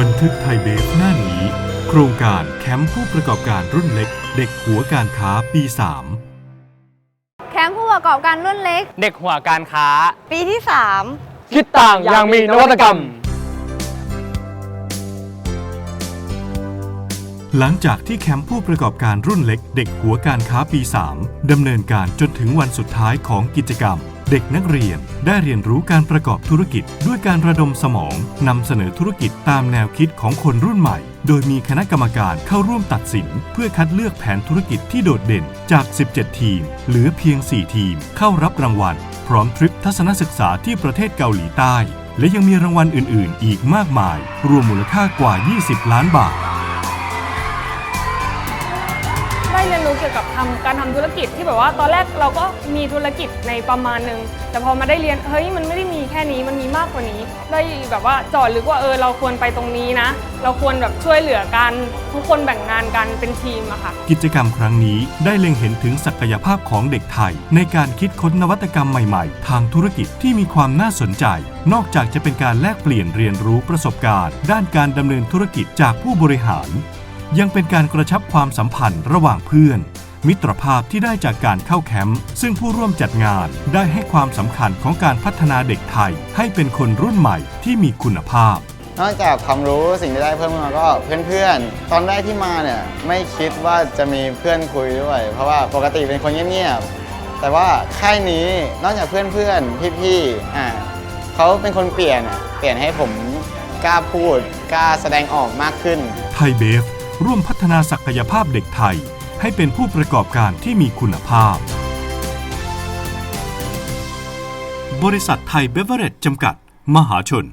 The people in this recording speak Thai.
บันทึกไทยเบฟหน้านี้ โครงการแคมป์ผู้ประกอบการรุ่นเล็ก เด็กหัวการค้าปี 3 แคมป์ผู้ประกอบการรุ่นเล็ก เด็กหัวการค้า ปีที่ คิดต่างอย่างมีนวัตกรรม หลังจากที่แคมป์ผู้ประกอบการรุ่นเล็ก เด็กหัวการค้าปี 3ดำเนินการจนถึงวันสุดท้ายของกิจกรรม เด็กนักเรียนได้เรียนรู้การประกอบธุรกิจ ด้วยการระดมสมองนำเสนอธุรกิจตามแนวคิดของคนรุ่นใหม่ โดยมีคณะกรรมการเข้าร่วมตัดสิน เพื่อคัดเลือกแผนธุรกิจที่โดดเด่นจาก 17 ทีม เหลือเพียง 4 ทีม เข้ารับรางวัล พร้อมทริปทัศนศึกษาที่ประเทศเกาหลีใต้ และยังมีรางวัลอื่น ๆ อีกมากมาย รวมมูลค่ากว่า 20 ล้านบาท เรียนรู้เกี่ยวกับทำการทำธุรกิจที่แบบว่าตอนแรกเราก็มีธุรกิจในประมาณหนึ่งแต่พอมาได้เรียนเฮ้ยมันไม่ได้มีแค่นี้มันมีมากกว่านี้ ได้แบบว่าจอดลึกว่าเออเราควรไปตรงนี้นะ เราควรแบบช่วยเหลือกันทุกคนแบ่งงานกันเป็นทีมอะค่ะกิจกรรมครั้งนี้ได้เล็งเห็นถึงศักยภาพของเด็กไทย ในการคิดค้นนวัตกรรมใหม่ๆ ทางธุรกิจที่มีความน่าสนใจ นอกจากจะเป็นการแลกเปลี่ยนเรียนรู้ประสบการณ์ ด้านการดำเนินธุรกิจจากผู้บริหาร ยังเป็นการกระชับความสัมพันธ์ระหว่างเพื่อน มิตรภาพที่ได้จากการเข้าแคมป์ซึ่งผู้ร่วมจัดงานได้ให้ความสำคัญของการพัฒนาเด็กไทย ให้เป็นคนรุ่นใหม่ที่มีคุณภาพ นอกจากความรู้สิ่งที่ได้เพิ่มขึ้นมาก็เพื่อนๆ ตอนแรกที่มาเนี่ยไม่คิดว่าจะมีเพื่อนคุยด้วย เพราะว่าปกติเป็นคนเงียบๆแต่ว่าค่ายนี้นอกจากเพื่อนๆพี่ๆอ่าเขาเป็นคนเปลี่ยนอะเปลี่ยนให้ผมกล้าพูดกล้าแสดงออกมากขึ้น ไทยเบฟ ร่วมพัฒนาศักยภาพเด็กไทย ให้เป็นผู้ประกอบการที่มีคุณภาพ บริษัทไทยเบเวอเรจจำกัด มหาชน